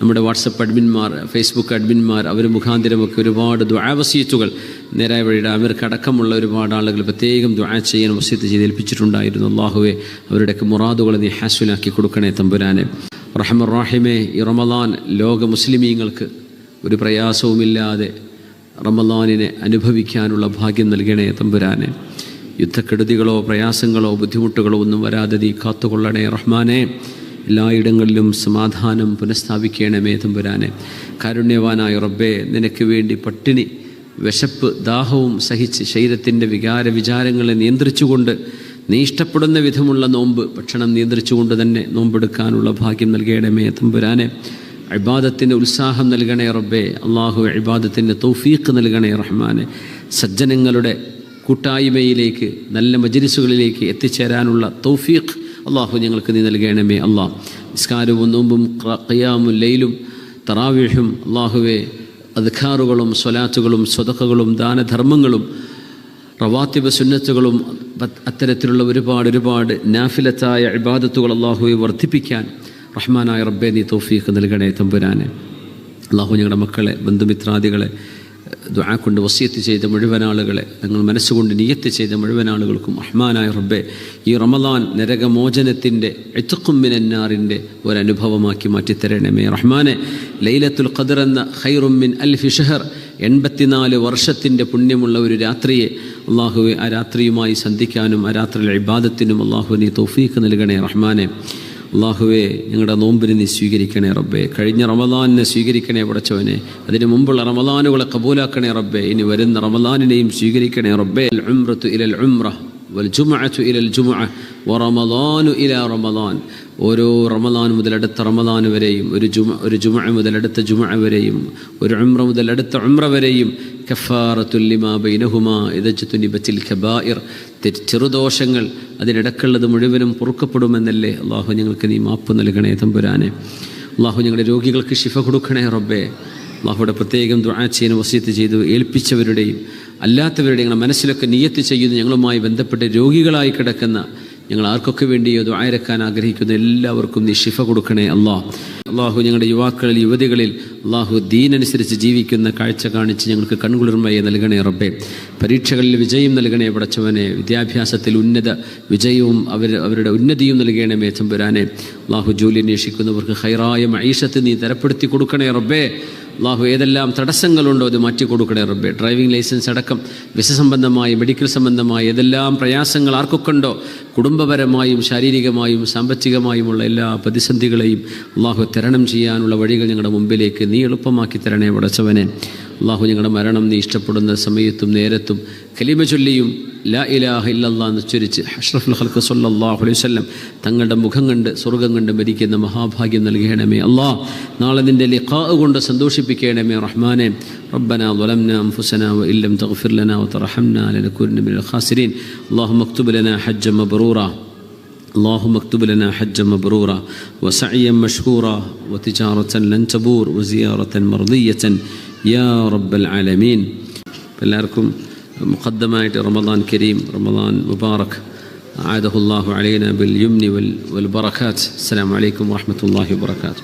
നമ്മുടെ WhatsApp അഡ്മിന്മാർ Facebook അഡ്മിന്മാർ അവർ മുഖാന്തിരമൊക്കെ ഒരുപാട് ദ്വാവസീത്തുകൾ നേരായ വഴിയുടെ അവർക്ക് അടക്കമുള്ള ഒരുപാട് ആളുകൾ പ്രത്യേകം ദ്വാ ചെയ്യാൻ വസീത്ത് ചെയ്ത് ഏൽപ്പിച്ചിട്ടുണ്ടായിരുന്നു. അള്ളാഹുവെ അവരുടെയൊക്കെ മുറാദുകൾ നീ ഹാസ്വലാക്കി കൊടുക്കണേ തമ്പുരാനെ. റഹമുറാഹിമെ ഈ റമദാൻ ലോക മുസ്ലിമീങ്ങൾക്ക് ഒരു പ്രയാസവുമില്ലാതെ റമദാനിനെ അനുഭവിക്കാനുള്ള ഭാഗ്യം നൽകണേ തമ്പുരാനെ. യുദ്ധക്കെടുതികളോ പ്രയാസങ്ങളോ ബുദ്ധിമുട്ടുകളോ ഒന്നും വരാതെ നീ കാത്തുകൊള്ളണേ റഹ്മാനെ. എല്ലായിടങ്ങളിലും സമാധാനം പുനഃസ്ഥാപിക്കണമേ തമ്പുരാനെ. കാരുണ്യവാനായ റബ്ബേ നിനക്ക് വേണ്ടി പട്ടിണി വിശപ്പ് ദാഹവും സഹിച്ച് ശരീരത്തിന്റെ വികാര വിചാരങ്ങളെ നിയന്ത്രിച്ചുകൊണ്ട് നീ ഇഷ്ടപ്പെടുന്ന വിധമുള്ള നോമ്പ് ഭക്ഷണം നിയന്ത്രിച്ചുകൊണ്ട് തന്നെ നോമ്പെടുക്കാനുള്ള ഭാഗ്യം നൽകണമേ തമ്പുരാനെ. അഴിബാദത്തിന്റെ ഉത്സാഹം നൽകണേ റബ്ബേ അള്ളാഹു ഇബാദത്തിന് തൗഫീഖ് നൽകണേ റഹ്മാനെ. സജ്ജനങ്ങളുടെ കൂട്ടായ്മയിലേക്ക് നല്ല മജിരിസുകളിലേക്ക് എത്തിച്ചേരാനുള്ള തൗഫീഖ് അള്ളാഹു ഞങ്ങൾക്ക് നീ നൽകണമേ അള്ളാഹ് നിസ്കാരവും നോമ്പും ഖിയാമും ലൈലും തറാവിഹും അള്ളാഹുവെ അധികാറുകളും സ്വലാത്തുകളും സ്വതക്കകളും ദാനധർമ്മങ്ങളും റവാത്തിബ സുന്നത്തുകളും അത്തരത്തിലുള്ള ഒരുപാട് ഒരുപാട് നാഫിലത്തായ ഇബാദത്തുകൾ അള്ളാഹുവെ വർദ്ധിപ്പിക്കാൻ റഹ്മാനായ റബ്ബെ നീ തോഫീഖ് നൽകണേ തമ്പുരാനെ. അള്ളാഹു ഞങ്ങളുടെ മക്കളെ ബന്ധുമിത്രാദികളെ ദുആ കൊണ്ട് വസിയത്ത് ചെയ്ത മുഴുവൻ ആളുകളെ നിങ്ങൾ മനസ്സുകൊണ്ട് നിയത്ത് ചെയ്ത മുഴുവൻ ആളുകൾക്കും അഹ്മാനായ റബ്ബെ ഈ റമദാൻ നരകമോചനത്തിന്റെ എത്തുക്കുമ്മിനാറിന്റെ ഒരനുഭവമാക്കി മാറ്റിത്തരണമേ. റഹ്മാനെ ലൈലത്തുൽ ഖദർ എന്ന ഖൈറുമ്മിൻ അൽ ഫിഷഹർ എൺപത്തിനാല് വർഷത്തിന്റെ പുണ്യമുള്ള ഒരു രാത്രിയെ അള്ളാഹുവെ ആ രാത്രിയുമായി സന്ധിക്കാനും ആ രാത്രിയിലെ ഇബാദത്തിനും അള്ളാഹുവിനെ തൗഫീഖ് നൽകണേ റഹ്മാനെ. അള്ളാഹുവെ ഞങ്ങളുടെ നോമ്പിനെ നീ സ്വീകരിക്കണേ റബ്ബേ. കഴിഞ്ഞ റമദാനിനെ സ്വീകരിക്കണേ പടച്ചവനെ. അതിന് മുമ്പുള്ള റമദാനുകളെ കബൂലാക്കണേ റബ്ബേ. ഇനി വരുന്ന റമദാനിനെയും സ്വീകരിക്കണേ റബ്ബെ. ഉംറത്തു ഇലൽ ഉംറ. والجمعة ഇലൽ الجمعة ورمضان إلى റമദാൻ ഓരോ റമദാൻ മുതൽ അടുത്ത റമദാൻ വരെയും ഒരു ജുമ ഒരു ജുമ മുതൽ അടുത്ത വരെയും ഒരു ഉംറ മുതൽ അടുത്ത ഉംറ വരെയും കഫാറത്തുല്ലിമാ ബൈനഹുമാ ഇതജത്തുനി ബച്ചിൽ ഖബായിർ ചെറുദോഷങ്ങൾ അതിനിടക്കുള്ളത് മുഴുവനും പൊറുക്കപ്പെടുമെന്നല്ലേ അള്ളാഹു ഞങ്ങൾക്ക് നീ മാപ്പ് നൽകണേ തമ്പുരാനെ. അള്ളാഹു ഞങ്ങളുടെ രോഗികൾക്ക് ശിഫ കൊടുക്കണേ റബ്ബേ. അള്ളാഹുവിടെ പ്രത്യേകം ദുആ ചെയ്യാൻ വസീത്ത് ചെയ്ത് ഏൽപ്പിച്ചവരുടെയും അല്ലാത്തവരുടെയും ഞങ്ങളുടെ മനസ്സിലൊക്കെ നിയത്ത് ചെയ്യുന്ന ഞങ്ങളുമായി ബന്ധപ്പെട്ട് രോഗികളായി കിടക്കുന്ന ഞങ്ങൾ ആർക്കൊക്കെ വേണ്ടിയോ ദ്വായരക്കാൻ ആഗ്രഹിക്കുന്ന എല്ലാവർക്കും നീ ശിഫ കൊടുക്കണേ അള്ളാഹ് അള്ളാഹു ഞങ്ങളുടെ യുവാക്കളിൽ യുവതികളിൽ അള്ളാഹു ദീനനുസരിച്ച് ജീവിക്കുന്ന കാഴ്ച കാണിച്ച് ഞങ്ങൾക്ക് കൺകുളിർമയെ നൽകണേ റബ്ബേ. പരീക്ഷകളിൽ വിജയം നൽകണേ പടച്ചവനെ. വിദ്യാഭ്യാസത്തിൽ ഉന്നത വിജയവും അവർ അവരുടെ ഉന്നതിയും നൽകണമേ ചമ്പുരാനെ അള്ളാഹു ജോലി അന്വേഷിക്കുന്നവർക്ക് ഹൈറായ മൈഷത്ത് നീ തരപ്പെടുത്തി കൊടുക്കണേ റബ്ബേ. അള്ളാഹു ഏതെല്ലാം തടസ്സങ്ങളുണ്ടോ അത് മാറ്റി കൊടുക്കണേ റബ്ബെ. ഡ്രൈവിംഗ് ലൈസൻസ് അടക്കം വിസ സംബന്ധമായി മെഡിക്കൽ സംബന്ധമായി ഏതെല്ലാം പ്രയാസങ്ങൾ ആർക്കൊക്കെ ഉണ്ടോ കുടുംബപരമായും ശാരീരികമായും സാമ്പത്തികമായുമുള്ള എല്ലാ പ്രതിസന്ധികളെയും അള്ളാഹു തരണം ചെയ്യാനുള്ള വഴികൾ ഞങ്ങളുടെ മുമ്പിലേക്ക് നീ എളുപ്പമാക്കി തരണേ വടച്ചവനെ. അള്ളാഹു ഞങ്ങളുടെ മരണം നീ ഇഷ്ടപ്പെടുന്ന സമയത്തും നേരത്തും കലിമ ചൊല്ലിയും ലാ ഇലാഹ ഇല്ലല്ലാ എന്ന് ഉച്ചരിച്ച് അഷ്റഫുൽ ഹൽക്ക് സല്ലാഹു അലൈഹി വല്ലം തങ്ങളുടെ മുഖം കണ്ട് സ്വർഗം കണ്ട് മരിക്കുന്ന മഹാഭാഗ്യം നൽകണമേ അള്ളാഹ് നാളെ നിൻ്റെ ലിഖാ കൊണ്ട് സന്തോഷിപ്പിക്കണമേ റഹ്മാനെ ربنا ظلمنا أنفسنا وإن لم تغفر لنا وترحمنا لنكون من الخاسرين اللهم اكتب لنا حجا مبرورا اللهم اكتب لنا حجا مبرورا وسعيا مشكورا وتجارة لن تبور وزيارة مرضية يا رب العالمين എല്ലാവർക്കും മുഖദ്ദമായിട്ട് റമദാൻ കരീം റമദാൻ മുബാറക് عاده الله علينا باليمن والبركات السلام عليكم ورحمة الله وبركاته